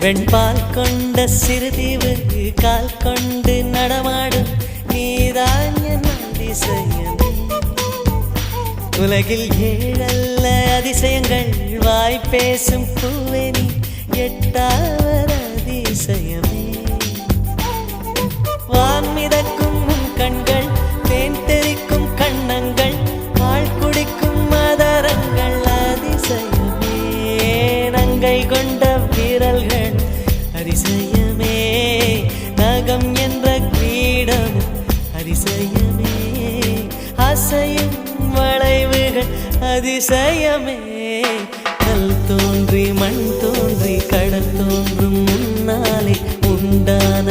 வெண்பால் கொண்ட சிறுதீவு கால் கொண்டு நடமாடும் நீதான் என் அதிசயமே உலகில் ஏழல்ல அதிசயங்கள் வாய் பேசும் பூவெனி எட்டாவது அதிசயமே. வான்மிதக்கும் உன் கண்கள் தேன் தெரிக்கும் கண்ணங்கள் பால் குடிக்கும் மதரங்கள் அதிசயமே. நங்கை கொண்ட வீரல்கள் அதிசயமே அசையும் வளைவுகள் அதிசயமே. கல் தோன்றி மண் தோன்றி கடல் தோன்றும் முன்னாலே உண்டான